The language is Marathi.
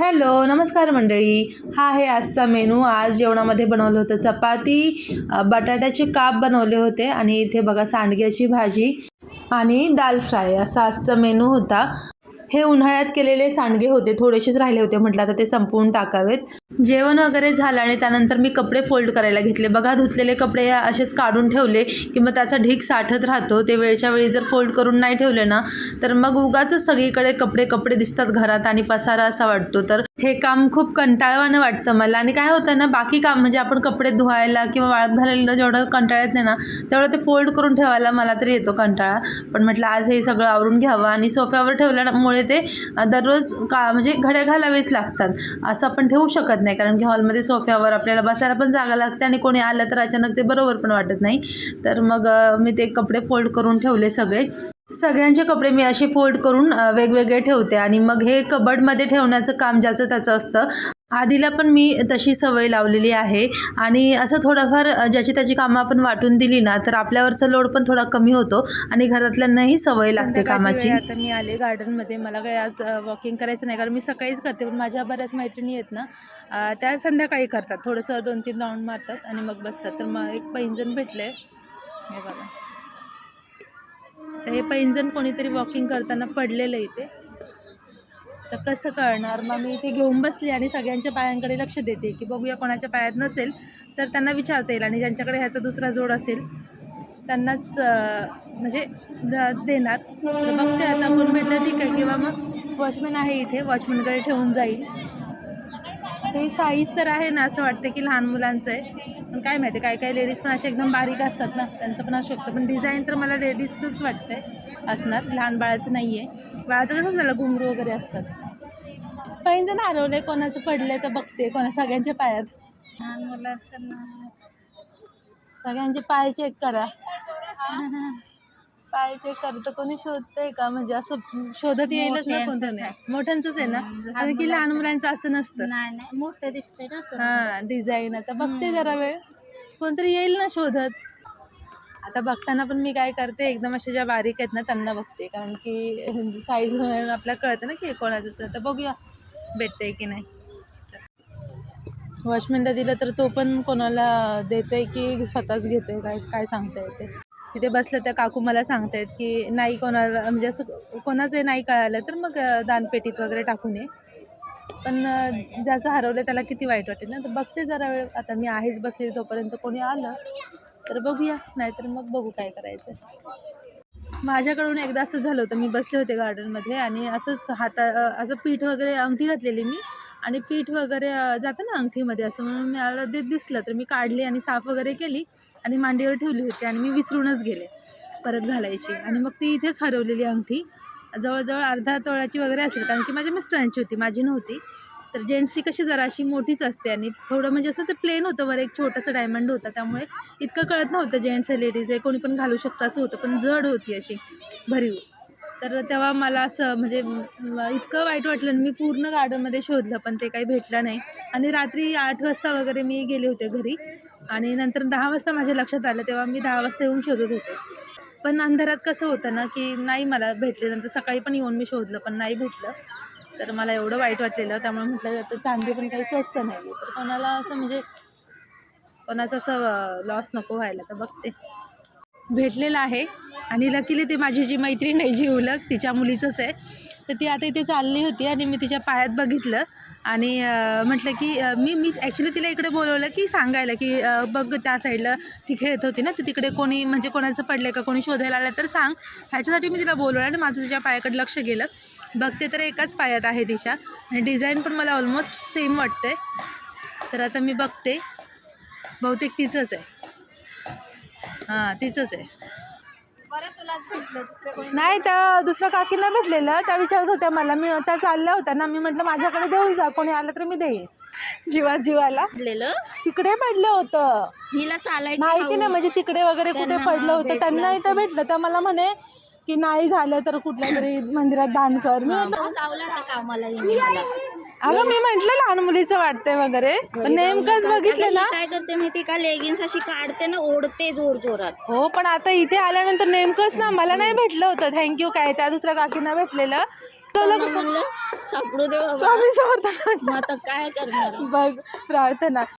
हॅलो नमस्कार मंडळी. हा आहे आजचा मेनू. आज जेवणामध्ये बनवलं होतं चपाती बटाट्याचे काप बनवले होते आणि इथे बघा सांडग्याची भाजी आणि दाल फ्राय असा आजचा मेनू होता. हे उन्हाळ्यात केलेले सांडगे होते थोडेसेच राहिले होते म्हटलं आता ते संपवून टाकावेत. जेवण वगैरे झालं आणि त्यानंतर मी कपडे फोल्ड करायला घेतले. बघा धुतलेले कपडे असेच काढून ठेवले की मग त्याचा ढीक साठत राहतो. ते वेळच्या वेळी जर फोल्ड करून नाही ठेवले ना तर मग उगाच सगळीकडे कपडे कपडे दिसतात घरात आणि पसारा असा वाटतो. तर हे काम खूप कंटाळवानं वाटतं मला. आणि काय होतं ना बाकी काम म्हणजे आपण कपडे धुवायला किंवा वाळत घालायला जेवढं कंटाळा येत नाही ना तेवढं ते फोल्ड करून ठेवायला मला तरी येतो कंटाळा. पण म्हटलं आज हे सगळं आवरून घ्यावं. आणि सोफ्यावर ठेवल्यामुळे ते दररोज का म्हणजे घड्या घालावेच लागतात. असं आपण ठेवू शकत नाही. कारण की हॉलमध्ये सोफ्यावर आपल्याला बसायला पण जागा लागते आणि कोणी आलं तर अचानक ते बरोबर पण वाटत नाही. तर मग मी ते कपडे फोल्ड करून ठेवले सगळे. सगळ्यांचे कपडे मी असे फोल्ड करून वेगवेगळे ठेवते. आणि मग हे कबडमध्ये ठेवण्याचं काम ज्याचं त्याचं असतं आधीला पण मी तशी सवय लावलेली आहे. आणि असं थोडंफार ज्याची त्याची कामं आपण वाटून दिली ना तर आपल्यावरचा लोड पण थोडा कमी होतो आणि घरातल्यांनाही सवय लागते कामाची. आता मी आले गार्डनमध्ये. मला काही आज वॉकिंग करायचं नाही कारण मी सकाळीच करते पण माझ्या बऱ्याच मैत्रिणी आहेत ना त्या संध्याकाळी करतात. थोडंसं दोन तीन राऊंड मारतात आणि मग बसतात. तर मग एक पैंजण भेटलं. आहे हे बघा. हे पैंजण कोणीतरी वॉकिंग करताना पडलेलं इथे. तर कसं कळणार? मग मी इथे घेऊन बसली आणि सगळ्यांच्या पायांकडे लक्ष देते की बघूया कोणाच्या पायात नसेल तर त्यांना विचारता येईल आणि ज्यांच्याकडे ह्याचा दुसरा जोड असेल त्यांनाच म्हणजे देणार. तर बघते आता कोण भेटलं ठीक आहे. किंवा मग वॉचमॅन आहे इथे. वॉचमॅनकडे ठेवून जाईल. ते साईज तर आहे ना असं वाटतं की लहान मुलांचं आहे. पण काय माहिती काय काय लेडीज पण असे एकदम बारीक असतात ना त्यांचं पण असू शकतं. पण डिझाईन तर मला लेडीजचंच वाटतंय असणार. लहान बाळाचं नाही आहे बाळाचं कसं झालं घुंगरू वगैरे असतात. काही जण हरवले कोणाचं पडलंय तर बघते कोणा सगळ्यांच्या पायात. लहान मुलाचं सगळ्यांचे पाय चेक करा. चेक करतं कोणी शोधतंय का? म्हणजे असं शोधत येईलच ना कोणतं नाही. मोठ्यांचंच आहे ना? कारण की लहान मुलांचं. असं नसतं. नाही नाही. मोठं दिसतंय ना असं. हा डिझाईन आता बघते जरा वेळ. कोणतरी येईल ना शोधत. आता बघताना पण मी काय करते एकदम अशा ज्या बारीक आहेत ना त्यांना बघते. कारण की साईज आपल्याला कळतं ना की कोणाचं असेल तर बघूया भेटतंय की नाही. वॉचमॅनला दिलं तर तो पण कोणाला देतोय की स्वतःच घेतोय? काय काय सांगता येते? तिथे बसलं तर काकू मला सांगतायत की नाही कोणाला म्हणजे असं कोणाचं नाही कळालं तर मग दानपेटीत वगैरे टाकून ये. पण ज्याचं हरवलं त्याला किती वाईट वाटेल ना? तर बघते जरा वेळ. आता मी आहेच बसलेली तोपर्यंत कोणी आलं तर बघूया. नाहीतर मग बघू काय करायचं. माझ्याकडून एकदा असं झालं होतं. मी बसले होते गार्डनमध्ये आणि असंच हाता असं पीठ वगैरे अंगठी घातलेली मी. आणि पीठ वगैरे जातं ना अंगठीमध्ये असं. म्हणून मला ते दिसलं तर मी काढली आणि साफ वगैरे केली आणि मांडीवर ठेवली होती आणि मी विसरूनच गेले परत घालायची. आणि मग ती इथेच हरवलेली अंगठी. जवळजवळ अर्धा तोळ्याची वगैरे असेल कारण की माझ्या मिस्टरांची होती माझी नव्हती. तर जेंट्सची कशी जरा अशी मोठीच असते आणि थोडं म्हणजे असं ते प्लेन होतं वर एक छोटंसं डायमंड होतं. त्यामुळे इतकं कळत नव्हतं जेंट्स आहे लेडीज आहे कोणी पण घालू शकतं असं होतं पण जड होती अशी भरीव. तर तेव्हा मला असं म्हणजे इतकं वाईट वाटलं आणि मी पूर्ण गार्डनमध्ये शोधलं पण ते काही भेटलं नाही. आणि रात्री आठ वाजता वगैरे मी गेले होते घरी. आणि नंतर दहा वाजता माझ्या लक्षात आलं तेव्हा मी दहा वाजता येऊन शोधत होते. पण अंधारात कसं होतं ना की नाही मला भेटले नंतर सकाळी पण येऊन मी शोधलं पण नाही भेटलं. तर मला एवढं वाईट वाटलेलं त्यामुळे म्हटलं जातं चांदी पण काही स्वस्त नाही आहे तर कोणाला असं म्हणजे कोणाचं असं लॉस नको व्हायला तर बघते. भेटलेलं आहे. आणि लकीली ते माझी जी मैत्रीण आहे जी उलक तिच्या मुलीचंच आहे. तर ती आता इथे चालली होती आणि मी तिच्या पायात बघितलं. आणि म्हटलं की मी मी ॲक्च्युली तिला इकडे बोलवलं की सांगायला की बघ त्या साईडला ती खेळत होती ना तर तिकडे कोणी म्हणजे कोणाचं पडलं का कोणी शोधायला आलं तर सांग. ह्याच्यासाठी मी तिला बोलवलं आणि माझं तिच्या पायाकडे लक्ष गेलं. बघते तर एकाच पायात आहे तिच्या. आणि डिझाईन पण मला ऑलमोस्ट सेम वाटते तर आता मी बघते. बहुतेक तिचंच आहे. हां तिचंच आहे. दुसरं नाही त्या दुसऱ्या काकींना भेटलेलं. त्या विचारत होत्या मला. मी त्या चालल्या होत्या ना. मी म्हटलं माझ्याकडे देऊन जा. कोणी आलं तर मी देईन. जीवा जीवाला. भेटलेलं? तिकडे पडलं होतं. हिला चालायची माहिती नाही म्हणजे तिकडे वगैरे कुठे पडलं होतं. त्यांना इथं भेटलं त्या मला म्हणे की नाही झालं तर कुठल्या तरी मंदिरात दान कर. मी म्हटलं लावला अगं मी म्हंटल लहान मुलीचं वाटतंय वगैरे. पण नेमकंच बघितलं ना. काय करते माहिती का? लेगिन्स अशी काढते ना ओढते जोर जोरात. हो पण आता इथे आल्यानंतर नेमकंच ना मला नाही भेटलं होतं. थँक्यू काय त्या दुसऱ्या काकींना भेटलेलं. तुला कसं म्हणलं सापडू दे बाबा. स्वामी समर्थांना मग आता काय करणार? बघ प्रार्थना.